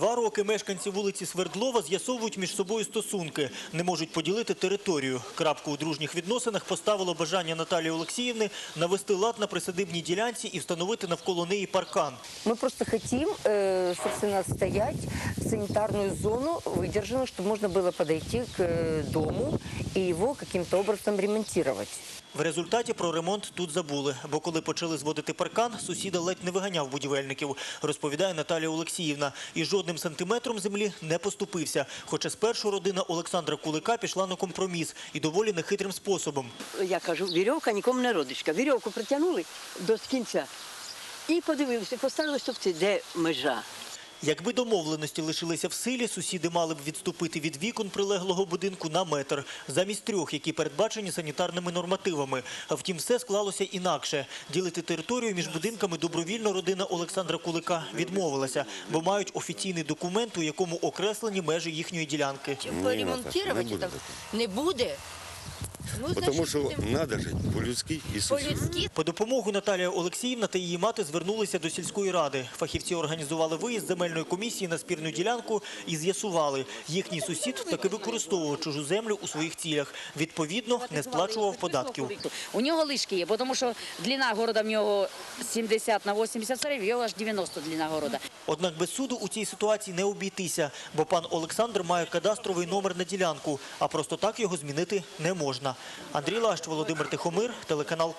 поки мешканці вулиці Свердлова з'ясовують між собою стосунки, не можуть поділити територію. Крапку у дружніх відносинах поставило бажання Наталії Олексіївни навести лад на присадибній ділянці і встановити навколо неї паркан. Ми просто хотим, э, собственно, отстоять санитарную зону выдержанную, чтобы можно было подойти к э, дому и его каким-то образом ремонтировать. В результаті про ремонт тут забули, бо коли почали зводити паркан, сусіда ледь не виганяв будівельників, розповідає Наталія Олексіївна. І жодним сантиметром землі не поступився. Хоча спершу родина Олександра Кулика пішла на компроміс і доволі нехитрим способом. я кажу, вірьовка нікому не родичка. Вірьовку притягнули до кінця і подивилися, поставили стовпці, де межа. Якби домовленості лишилися в силі, сусіди мали б відступити від вікон прилеглого будинку на метр, замість трьох, які передбачені санітарними нормативами. А Втім, все склалося інакше. Ділити територію між будинками добровільно родина Олександра Кулика відмовилася, бо мають офіційний документ, у якому окреслені межі їхньої ділянки. Поремонтировать не не буде. Ну, Тому що будемо треба жити по-людськи і по-людськи. По допомогу Наталія Олексіївна та її мати звернулися до сільської ради. Фахівці організували виїзд земельної комісії на спірну ділянку і з'ясували, їхній сусід таки використовував чужу землю у своїх цілях. Відповідно, не сплачував податків. У нього лишки є, бо тому що длина города в нього 70 на 80 сарів, його аж 90 длина города. Однак без суду у цій ситуації не обійтися, бо пан Олександр має кадастровий номер на ділянку, а просто так його змінити не можна. Андрій Лащ, Володимир Тихомир, телеканал